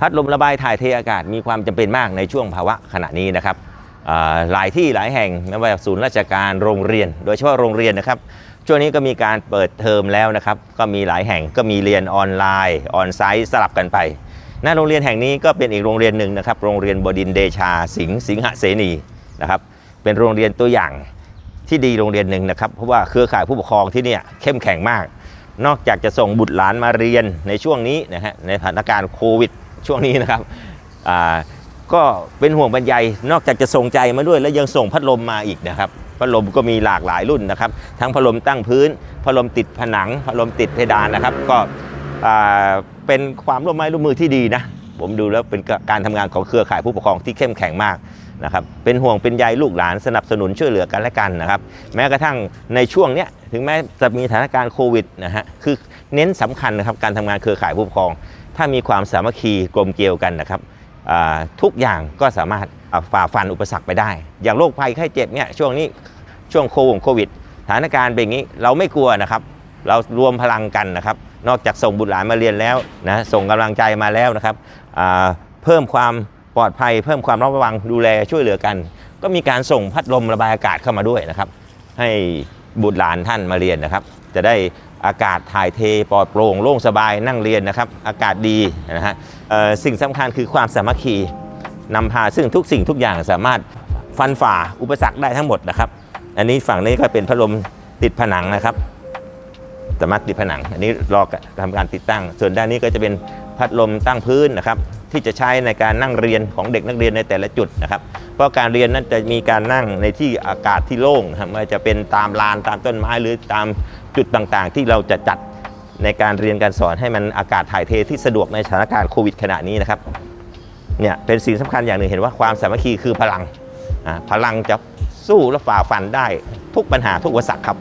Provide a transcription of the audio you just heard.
พัดลมระบายถ่ายเทอากาศมีความจำเป็นมากในช่วงภาวะขณะนี้นะครับหลายที่หลายแห่งไม่ว่าศูนย์ราชการโรงเรียน โดยเฉพาะโรงเรียนนะครับช่วงนี้ก็มีการเปิดเทอมแล้วนะครับ ก็มีหลายแห่งก็มีเรียนออนไลน์ออนไซต์สลับกันไปหน้าโรงเรียนแห่งนี้ก็เป็นอีกโรงเรียนหนึ่งนะครับ โรงเรียนบดินเดชาสิงห์สิงหเสนีนะครับ เป็นโรงเรียนตัวอย่างที่ดีโรงเรียนหนึ่งนะครับ เพราะว่าเครือข่ายผู้ปกครองที่นี่เข้มแข็งมาก นอกจากจะส่งบุตรหลานมาเรียนในช่วงนี้นะฮะในสถานการณ์โควิด ช่วงนี้นะครับอ่าก็เป็นห่วงบรรยายนอกจากจะส่งใจมาด้วย แล้วยังส่งพัดลมมาอีกนะครับ พัดลมก็มีหลากหลายรุ่นนะครับ ทั้งพัดลมตั้งพื้น พัดลมติดผนัง พัดลมติดเพดานนะครับ ก็เป็นความร่วมไม้ร่วมมือที่ดีนะ ผมดูแล้วเป็นการทำงานของเครือข่ายผู้ปกครองที่เข้มแข็งมากนะครับ เป็นห่วงเป็นใยลูกหลานสนับสนุนช่วยเหลือกันและกันนะครับ แม้กระทั่งในช่วงเนี้ยถึงแม้จะมีสถานการณ์โควิดนะฮะ คือเน้นสำคัญนะครับการทำงานเครือข่ายผู้ปกครอง ถ้ามีความสามัคคีกลมเกลียวกันนะครับทุกอย่างก็สามารถฝ่าฟันอุปสรรคไปได้ อย่างโรคภัยไข้เจ็บเนี่ยช่วงนี้ช่วงโควงโควิดสถานการณ์เป็นอย่างนี้เราไม่กลัวนะครับ เรารวมพลังกันนะครับ นอกจากส่งบุตรหลานมาเรียนแล้วนะส่งกำลังใจมาแล้วนะครับเพิ่มความปลอดภัย เพิ่มความระมัดระวังดูแลช่วยเหลือกัน ก็มีการส่งพัดลมระบายอากาศเข้ามาด้วยนะครับ ให้บุตรหลานท่านมาเรียนนะครับ จะได้ อากาศถ่ายเทปลอดโปร่งโล่งสบายนั่งเรียนนะครับ อากาศดีนะฮะสิ่งสำคัญคือความสามัคคีนำพาซึ่งทุกสิ่งทุกอย่างสามารถฟันฝ่าอุปสรรคได้ทั้งหมดนะครับ อันนี้ฝั่งนี้ก็เป็นพัดลมติดผนังนะครับสามารถติดผนัง อันนี้รอทำการติดตั้ง ส่วนด้านนี้ก็จะเป็นพัดลมตั้งพื้นนะครับ ที่จะใช้ในการนั่งเรียนของเด็กนักเรียนในแต่ละจุดนะครับ เพราะการเรียนนั้นจะมีการนั่งในที่อากาศที่โล่งนะครับไม่ว่าจะเป็นตามลานตามต้นไม้หรือตามจุดต่างๆ ที่เราจะจัดในการเรียนการสอนให้มันอากาศถ่ายเทที่สะดวกในสถานการณ์โควิดขณะนี้นะครับเนี่ยเป็นสิ่งสำคัญอย่างหนึ่งเห็นว่าความสามัคคีคือพลังพลังจะสู้และฝ่าฟันได้ทุกปัญหาทุกอุปสรรคครับ